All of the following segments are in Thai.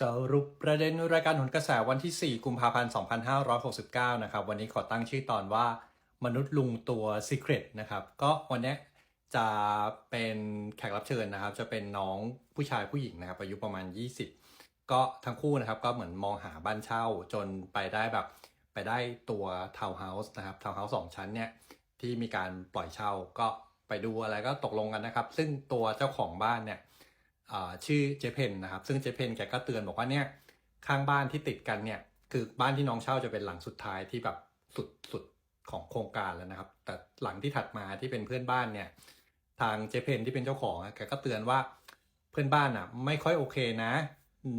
สรุปประเด็นรายการหนกระแสวันที่ 4 กุมภาพันธ์ 2569 นะครับ วันนี้ขอตั้งชื่อตอนว่ามนุษย์ลุงตัว Secret นะครับ ก็วันนี้จะเป็นแขกรับเชิญนะครับ จะเป็นน้องผู้ชายผู้หญิงนะครับ อายุประมาณ 20 ก็ทั้งคู่นะครับก็เหมือนมองหาบ้านเช่าจนไปได้แบบ ไปได้ตัวทาวน์เฮาส์นะครับทาวน์เฮาส์สองชั้นเนี่ยที่มีการปล่อยเช่าก็ไปดูอะไรก็ตกลงกันนะครับ ซึ่งตัวเจ้าของบ้านเนี่ย ชื่อเจเพนนะครับ ซึ่งเจเพนแกก็เตือนบอกว่าเนี่ยข้างบ้านที่ติดกันเนี่ยคือบ้านที่น้องเช่าจะเป็นหลังสุดท้ายที่แบบสุดสุดของโครงการแล้วนะครับ แต่หลังที่ถัดมาที่เป็นเพื่อนบ้านเนี่ย ทางเจเพนที่เป็นเจ้าของแกก็เตือนว่าเพื่อนบ้านอะ ไม่ค่อยโอเคนะ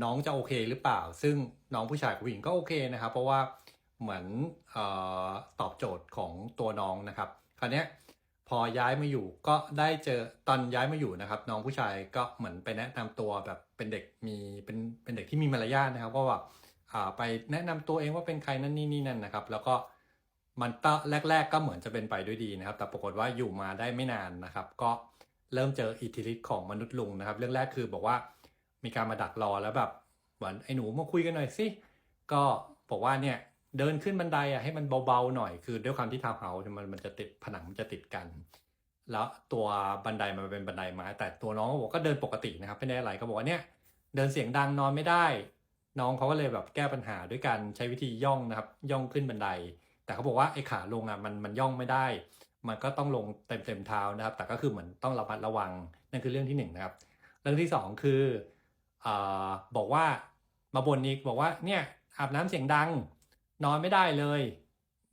น้องจะโอเคหรือเปล่า ซึ่งน้องผู้ชายกับผู้หญิงก็โอเคนะครับ เพราะว่าเหมือนออตอบโจทย์ของตัวน้องนะครับ คราวเนี้ย พอย้ายมาอยู่ก็ได้เจอตอนย้ายมาอยู่นะครับ น้องผู้ชายก็เหมือนไปแนะนำตัวแบบเป็นเด็กมีเป็นเป็นเด็กที่มีมารยาทนะครับก็แบบอ่าไปแนะนำตัวเองว่าเป็นใครนั่นนี่นี่นั่นนะครับ แล้วก็มันตแรก ๆ ก็เหมือนจะเป็นไปด้วยดีนะครับ แต่ปรากฏว่าอยู่มาได้ไม่นานนะครับ ก็เริ่มเจออิทธิฤทธิ์ของมนุษย์ลุงนะครับ เรื่องแรกคือบอกว่ามีการมาดักรอแล้วแบบเหมือนไอ้หนูมาคุยกันหน่อยสิก็บอกว่าเนี่ย เดินขึ้นบันไดอะให้มันเบาๆหน่อยคือด้วยความที่ทาวน์เฮาส์มันมันจะติดผนังมันจะติดกัน แล้วตัวบันไดมันเป็นบันไดไม้แต่ตัวน้องก็บอกก็เดินปกตินะครับไม่ได้อะไรก็บอกว่าเนี่ยเดินเสียงดังนอนไม่ได้ น้องเขาก็เลยแบบแก้ปัญหาด้วยการใช้วิธีย่องนะครับ ย่องขึ้นบันได แต่เขาบอกว่าไอ้ขาลงอะมันมันย่องไม่ได้ มันก็ต้องลงเต็มเต็มเท้านะครับ แต่ก็คือเหมือนต้องระมัดระวังนั่นคือเรื่องที่หนึ่งนะครับ เรื่องที่สองคืออบอกว่ามาบนอีกบอกว่าเนี่ยอาบน้ำเสียงดัง นอนไม่ได้เลย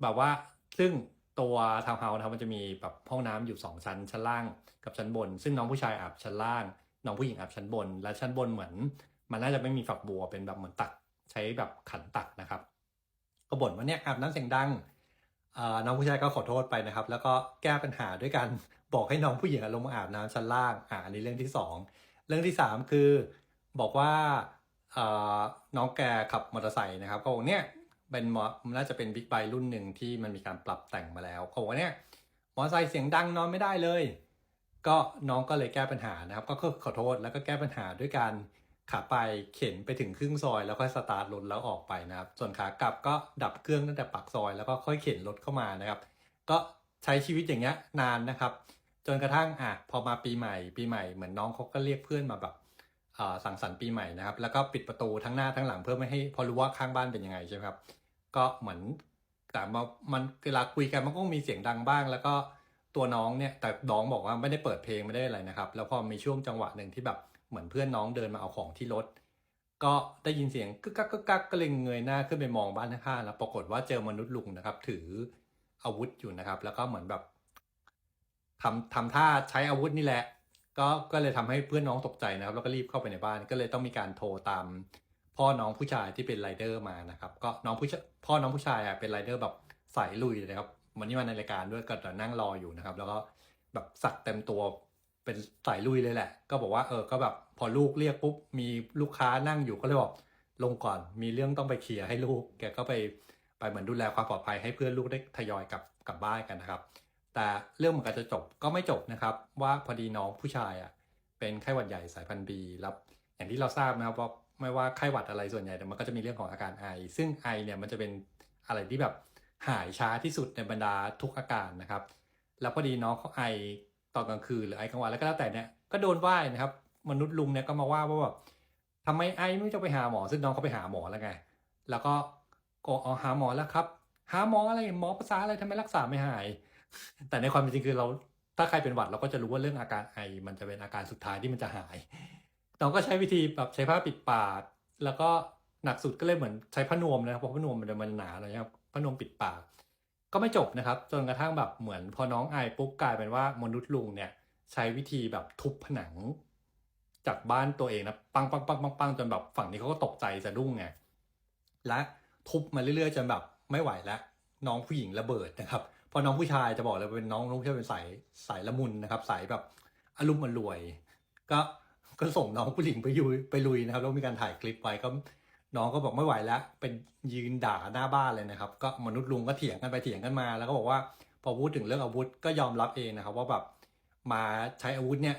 แบบว่าซึ่งตัวทาวน์เฮาส์นะครับมันจะมีแบบห้องน้ำอยู่สองชั้นชั้นล่างกับชั้นบน ซึ่งน้องผู้ชายอาบชั้นล่าง น้องผู้หญิงอาบชั้นบน และชั้นบนเหมือน มันน่าจะไม่มีฝักบัวเป็นแบบเหมือนตักใช้แบบขันตักนะครับ ก็บ่นว่าเนี่ยอาบน้ำเสียงดังน้องผู้ชายก็ขอโทษไปนะครับ แล้วก็แก้ปัญหาด้วยการบอกให้น้องผู้หญิงอะลงมาอาบน้ำชั้นล่างอ่าอันนี้เรื่องที่สองเรื่องที่สามคือบอกว่าน้องแกขับมอเตอร์ไซค์นะครับก็บอกเนี่ย เป็นมอมันน่าจะเป็นบิ๊กไบรุ่นหนึ่งที่มันมีการปรับแต่งมาแล้วเขาบอกว่าเนี่ยมอไซค์เสียงดังนอนไม่ได้เลย ก็น้องก็เลยแก้ปัญหานะครับ ก็ขอโทษแล้วก็แก้ปัญหาด้วยการขาไปเข็นไปถึงครึ่งซอย แล้วค่อยสตาร์ทรถแล้วออกไปนะครับ ส่วนขากลับก็ดับเครื่องตั้งแต่ปากซอย แล้วก็ค่อยเข็นรถเข้ามานะครับ ก็ใช้ชีวิตอย่างเงี้ยนานนะครับ จนกระทั่งอะพอมาปีใหม่ ปีใหม่เหมือนน้องเขาก็เรียกเพื่อนมาแบบ สังสรรค์ปีใหม่นะครับ แล้วก็ปิดประตูทั้งหน้าทั้งหลังเพื่อไม่ให้พอรู้ว่าข้างบ้านเป็นยังไงใช่ไหมครับ ก็เหมือนแต่มามันเวลาคุยกันมันก็มีเสียงดังบ้าง แล้วก็ตัวน้องเนี่ยแต่น้องบอกว่าไม่ได้เปิดเพลงไม่ได้อะไรนะครับ แล้วพอมีช่วงจังหวะหนึ่งที่แบบเหมือนเพื่อนน้องเดินมาเอาของที่รถก็ได้ยินเสียงกึกกักกึกกักก็เลยเงยหน้าขึ้นไปมองบ้านข้างๆแล้วปรากฏว่าเจอมนุษย์ลุงนะครับ ถืออาวุธอยู่นะครับ แล้วก็เหมือนแบบทำทำท่าใช้อาวุธนี่แหละ ก็ก็เลยทำให้เพื่อนน้องตกใจนะครับ แล้วก็รีบเข้าไปในบ้านก็เลยต้องมีการโทรตาม พ่อน้องผู้ชายที่เป็นไรเดอร์มานะครับ ก็น้องผู้พ่อน้องผู้ชายอะเป็นไรเดอร์แบบสายลุยเลยนะครับวันนี้มาในรายการด้วยก็นั่งรออยู่นะครับ แล้วก็แบบสักเต็มตัวเป็นสายลุยเลยแหละ ก็บอกว่าเออก็แบบพอลูกเรียกปุ๊บมีลูกค้านั่งอยู่ก็เลยบอกลงก่อนมีเรื่องต้องไปเคลียร์ให้ลูก แกก็ไปไปเหมือนดูแลความปลอดภัยให้เพื่อนลูกได้ทยอยกลับกลับบ้านกันนะครับ แต่เรื่องมันก็จะจบก็ไม่จบนะครับ ว่าพอดีน้องผู้ชายอะเป็นไข้หวัดใหญ่สายพันธุ์บีแล้วอย่างที่เราทราบนะครับว่าไม่ว่าไข้หวัดอะไรส่วนใหญ่แต่มันก็จะมีเรื่องของอาการไอ ซึ่งไอเนี่ยมันจะเป็นอะไรที่แบบหายช้าที่สุดในบรรดาทุกอาการนะครับ แล้วพอดีน้องเขาไอตอนกลางคืนหรือไอกลางวันแล้วก็แล้วแต่เนี่ยก็โดนว่านะครับ มนุษย์ลุงเนี่ยก็มาว่าว่าแบบทำไมไอไม่จะไปหาหมอ ซึ่งน้องเขาไปหาหมอแล้วไง แล้วก็ก็เอาหาหมอแล้วครับ หาหมออะไรหมอภาษาอะไรทำไมรักษาไม่หาย แต่ในความเป็นจริงคือเราถ้าใครเป็นหวัดเราก็จะรู้ว่าเรื่องอาการไอ มันจะเป็นอาการสุดท้ายที่มันจะหายน้องก็ใช้วิธีแบบใช้ผ้าปิดปาก แล้วก็หนักสุดก็เลยเหมือนใช้ผ้านวมนะครับเพราะผ้านวมมันมันหนาเลยครับผ้านวมปิดปาก ก็ไม่จบนะครับ จนกระทั่งแบบเหมือนพอน้องไอปุ๊บกลายเป็นว่ามนุษย์ลุงเนี่ย ใช้วิธีแบบทุบผนัง จากบ้านตัวเองนะปังปังปังปังปังจนแบบฝั่งนี้เขาก็ตกใจสะดุ้งไงและทุบมาเรื่อยๆจนแบบไม่ไหวแล้วน้องผู้หญิงระเบิดนะครับ พอน้องผู้ชายจะบอกเลยเป็นน้องน้องผู้ชายเป็นสายสายละมุนนะครับ สายแบบอารมณ์มันรวย ก็ก็ส่งน้องผู้หญิงไปยุยไปลุยนะครับแล้วมีการถ่ายคลิปไว้ก็น้องก็บอกไม่ไหวแล้ว เป็นยืนด่าหน้าบ้านเลยนะครับ ก็มนุษย์ลุงก็เถียงกันไปเถียงกันมา แล้วก็บอกว่าพอพูดถึงเรื่องอาวุธก็ยอมรับเองนะครับ ว่าแบบมาใช้อาวุธเนี่ย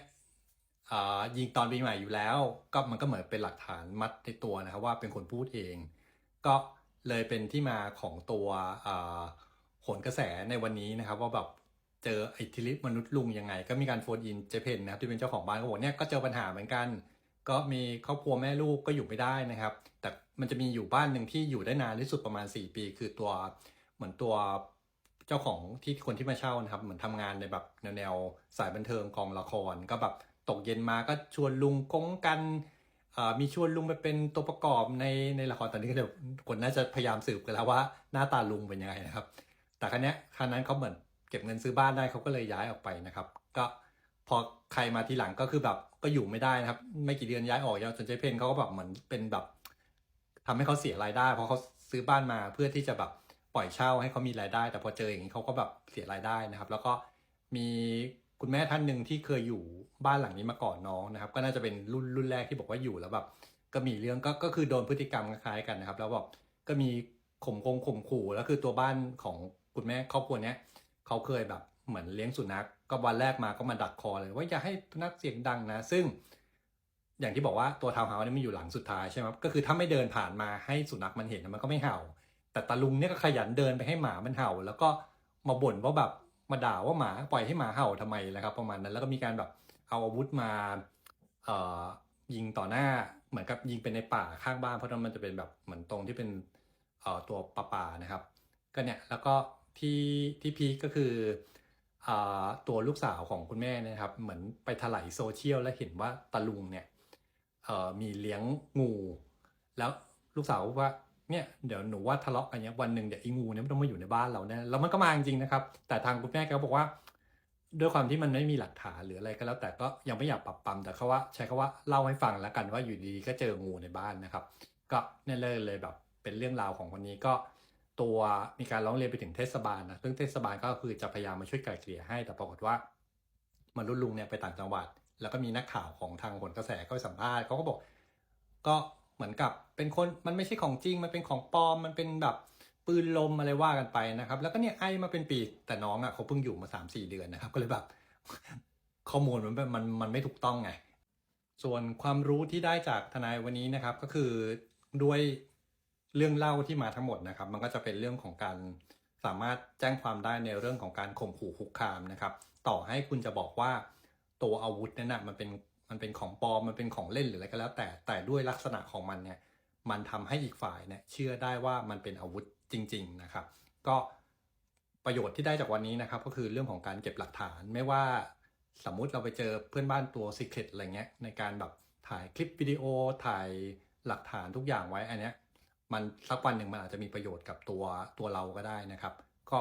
อ่ายิงตอนปีใหม่อยู่แล้ว ก็มันก็เหมือนเป็นหลักฐานมัดในตัวนะครับ ว่าเป็นคนพูดเอง ก็เลยเป็นที่มาของตัว อ่าโหนกระแสในวันนี้นะครับว่าแบบเจออิทธิฤทธิ์มนุษย์ลุงยังไง ก็มีการโฟนอินเจเพนนะครับที่เป็นเจ้าของบ้านก็บอกเนี่ยก็เจอปัญหาเหมือนกัน ก็มีครอบครัวแม่ลูกก็อยู่ไม่ได้นะครับ แต่มันจะมีอยู่บ้านหนึ่งที่อยู่ได้นานที่สุดประมาณ 4 ปี คือตัวเหมือนตัวเจ้าของที่คนที่มาเช่านะครับ เหมือนทำงานในแบบแนวสายบันเทิงกองละคร ก็แบบตกเย็นมาก็ชวนลุงกงกันมีชวนลุงไปเป็นตัวประกอบในในละครตอนนี้ก็เดี๋ยวคนน่าจะพยายามสืบกันแล้วว่าหน้าตาลุงเป็นยังไงนะครับ แต่ครั้นี้ครั้นั้นเขาเหมือนเก็บเงินซื้อบ้านได้เขาก็เลยย้ายออกไปนะครับ ก็พอใครมาทีหลังก็คือแบบก็อยู่ไม่ได้นะครับ ไม่กี่เดือนย้ายออกยาวจนเจเพนเขาก็แบบเหมือนเป็นแบบทำให้เขาเสียรายได้ เพราะเขาซื้อบ้านมาเพื่อที่จะแบบปล่อยเช่าให้เขามีรายได้ แต่พอเจออย่างนี้เขาก็แบบเสียรายได้นะครับ แล้วก็มีคุณแม่ท่านหนึ่งที่เคยอยู่บ้านหลังนี้มาก่อนน้องนะครับ ก็น่าจะเป็นรุ่นรุ่นแรกที่บอกว่าอยู่แล้วแบบก็มีเรื่องก็ก็คือโดนพฤติกรรมคล้ายกันนะครับ แล้วแบบก็มีข่มคงข่มขู่แล้วคือตัวบ้านของ คุณแม่ครอบครัวเนี้ยเขาเคยแบบเหมือนเลี้ยงสุนัขก็วันแรกมาก็มาดักคอเลย ว่าอย่าให้สุนัขเสียงดังนะ ซึ่ง อย่างที่บอกว่าตัวทาวน์เฮาส์นี่มันอยู่หลังสุดท้ายใช่ไหมก็คือถ้าไม่เดินผ่านมาให้สุนัขมันเห็นมันก็ไม่เห่า แต่ตาลุงเนี่ยก็ขยันเดินไปให้หมามันเห่า แล้วก็มาบ่นว่าแบบมาด่าว่าหมาปล่อยให้หมาเห่าทำไมนะครับ ประมาณนั้นแล้วก็มีการแบบเอาอาวุธมาเอ่อยิงต่อหน้าเหมือนกับยิงเป็นในป่าข้างบ้านเพราะนั้นมันจะเป็นแบบเหมือนตรงที่เป็นเอ่อตัวป่าป่าๆนะครับ ก็เนี่ยแล้วก็ ที่ที่พีก็คืออตัวลูกสาวของคุณแม่นะครับ เหมือนไปถลายโซเชียลแล้วเห็นว่าตาลุงเนี่ยมีเลี้ยงงู แล้วลูกสาวว่าเนี่ยเดี๋ยวหนูว่าทะเลาะกันเนี้ยวันหนึ่งเดี๋ยวไอ้งูเนี่ยมันต้องมาอยู่ในบ้านเราแน่แล้วมันก็มาจริงๆนะครับ แต่ทางคุณแม่ก็บอกว่า ด้วยความที่มันไม่มีหลักฐานหรืออะไรก็แล้ว แต่ก็ยังไม่อยากปรับปรำแต่เขาว่าใช้คาว่าเล่าให้ฟังแล้วกันว่าอยู่ดีๆก็เจองูในบ้านนะครับ ก็เนี่ยเลยเลยแบบ เป็นเรื่องราวของวันนี้ก็ ตัวมีการร้องเรียนไปถึงเทศบาลนะซึ่งเทศบาลก็คือจะพยายามมาช่วยไกล่เกลี่ยให้ แต่ปรากฏว่ามันรุ่นลุงเนี่ยไปต่างจังหวัด แล้วก็มีนักข่าวของทางผลกระแสก็ไปสัมภาษณ์เขาก็บอก ก็เหมือนกับเป็นคนมันไม่ใช่ของจริง มันเป็นของปลอม มันเป็นแบบปืนลมอะไรว่ากันไปนะครับ แล้วก็เนี่ยไอมาเป็นปีแต่น้องอะเขาเพิ่งอยู่มาสามสี่เดือนนะครับ ก็เลยแบบข้อมูลมันเป็นมันมันไม่ถูกต้องไง ส่วนความรู้ที่ได้จากทนายวันนี้นะครับ ก็คือด้วย เรื่องเล่าที่มาทั้งหมดนะครับ มันก็จะเป็นเรื่องของการสามารถแจ้งความได้ในเรื่องของการข่มขู่คุกคามนะครับ ต่อให้คุณจะบอกว่าตัวอาวุธนั้นนะมันเป็นมันเป็นของปลอมมันเป็นของเล่นหรืออะไรก็แล้ว แต่แต่ด้วยลักษณะของมันเนี่ยมันทำให้อีกฝ่ายเนี่ยเชื่อได้ว่ามันเป็นอาวุธจริง ๆนะครับ ก็ประโยชน์ที่ได้จากวันนี้นะครับ ก็คือเรื่องของการเก็บหลักฐานไม่ว่าสมมุติเราไปเจอเพื่อนบ้านตัว Secret อะไรเงี้ยในการแบบถ่ายคลิปวิดีโอถ่ายหลักฐานทุกอย่างไว้อันเนี้ย มันสักวันหนึ่งมันอาจจะมีประโยชน์กับตัวตัวเราก็ได้นะครับ ก็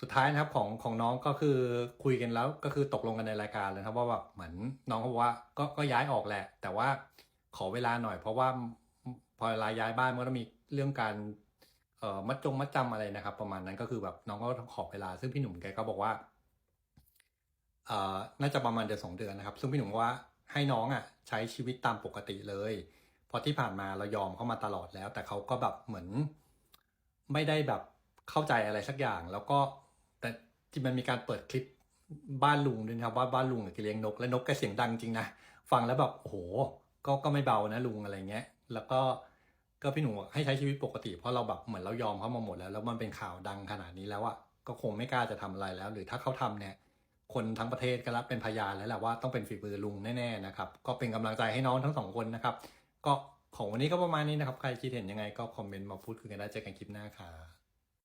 สุดท้ายนะครับของของน้องก็คือคุยกันแล้วก็คือตกลงกันในรายการเลยครับว่าแบบเหมือนน้องเขาบอกว่าก็ก็ย้ายออกแหละ แต่ว่าขอเวลาหน่อยเพราะว่าพอเวลาย้ายบ้านมันก็ต้องมีเรื่องการเอ่อมัดจงมัดจำอะไรนะครับ ประมาณนั้นก็คือแบบน้องก็ต้องขอเวลา ซึ่งพี่หนุ่มแกก็บอกว่าเอ่อน่าจะประมาณเดือนสองเดือนนะครับ ซึ่งพี่หนุ่มว่าให้น้องอะใช้ชีวิตตามปกติเลย พราะที่ผ่านมาเรายอมเขามาตลอดแล้ว แต่เขาก็แบบเหมือน ไม่ได้แบบเข้าใจอะไรสักอย่าง แล้วก็แต่ที่มันมีการเปิดคลิปบ้านลุงด้วยนะครับว่าบ้านลุงเนี่ยแกเลี้ยงนก และนกแกเสียงดังจริงนะฟังแล้วแบบโอ้โห ก็ก็ไม่เบานะลุงอะไรเงี้ย แล้วก็ก็พี่หนุ่มบอกให้ใช้ชีวิตปกติเพราะเราแบบเหมือนเรายอมเขามาหมดแล้ว แล้วมันเป็นข่าวดังขนาดนี้แล้วอะก็คงไม่กล้าจะทำอะไรแล้ว หรือถ้าเขาทำเนี่ย คนทั้งประเทศก็รับเป็นพยานแล้วแหละว่าต้องเป็นฝีมือลุงแน่ๆนะครับ ก็เป็นกำลังใจให้น้องทั้งสองคนนะครับ ก็ของวันนี้ก็ประมาณนี้นะครับ ใครคิดเห็นยังไงก็คอมเมนต์มาพูดคุยกันได้เจอกันคลิปหน้าครับ